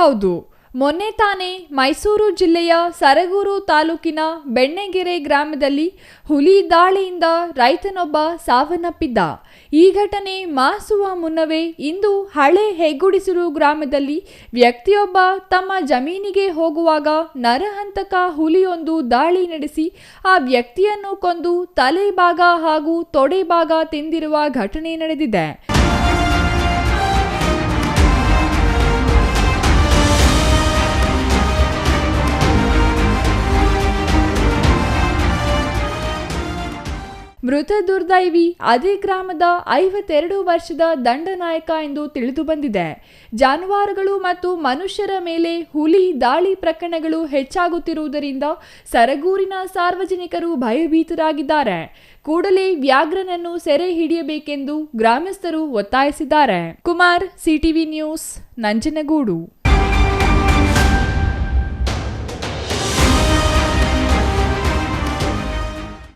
ಹೌದು, ಮೊನ್ನೆ ತಾನೇ ಮೈಸೂರು ಜಿಲ್ಲೆಯ ಸರಗೂರು ತಾಲೂಕಿನ ಬೆಣ್ಣೆಗೆರೆ ಗ್ರಾಮದಲ್ಲಿ ಹುಲಿ ದಾಳಿಯಿಂದ ರೈತನೊಬ್ಬ ಸಾವನ್ನಪ್ಪಿದ್ದ. ಈ ಘಟನೆ ಮಾಸುವ ಮುನ್ನವೇ ಇಂದು ಹಳೆ ಹೆಗ್ಗುಡಿಸಲು ಗ್ರಾಮದಲ್ಲಿ ವ್ಯಕ್ತಿಯೊಬ್ಬ ತಮ್ಮ ಜಮೀನಿಗೆ ಹೋಗುವಾಗ ನರಹಂತಕ ಹುಲಿಯೊಂದು ದಾಳಿ ನಡೆಸಿ ಆ ವ್ಯಕ್ತಿಯನ್ನು ಕೊಂದು ತಲೆ ಭಾಗ ಹಾಗೂ ತೊಡೆ ಭಾಗ ತಿಂದಿರುವ ಘಟನೆ ನಡೆದಿದೆ. ಮೃತ ದುರ್ದೈವಿ ಅದೇ ಗ್ರಾಮದ ಐವತ್ತೆರಡು ವರ್ಷದ ದಂಡನಾಯಕ ಎಂದು ತಿಳಿದು ಬಂದಿದೆ. ಜಾನುವಾರುಗಳು ಮತ್ತು ಮನುಷ್ಯರ ಮೇಲೆ ಹುಲಿ, ದಾಳಿ ಪ್ರಕರಣಗಳು ಹೆಚ್ಚಾಗುತ್ತಿರುವುದರಿಂದ ಸರಗೂರಿನ ಸಾರ್ವಜನಿಕರು ಭಯಭೀತರಾಗಿದ್ದಾರೆ. ಕೂಡಲೇ ವ್ಯಾಘ್ರನನ್ನು ಸೆರೆ ಹಿಡಿಯಬೇಕೆಂದು ಗ್ರಾಮಸ್ಥರು ಒತ್ತಾಯಿಸಿದ್ದಾರೆ. Kumar, CTV news, Nanjangud.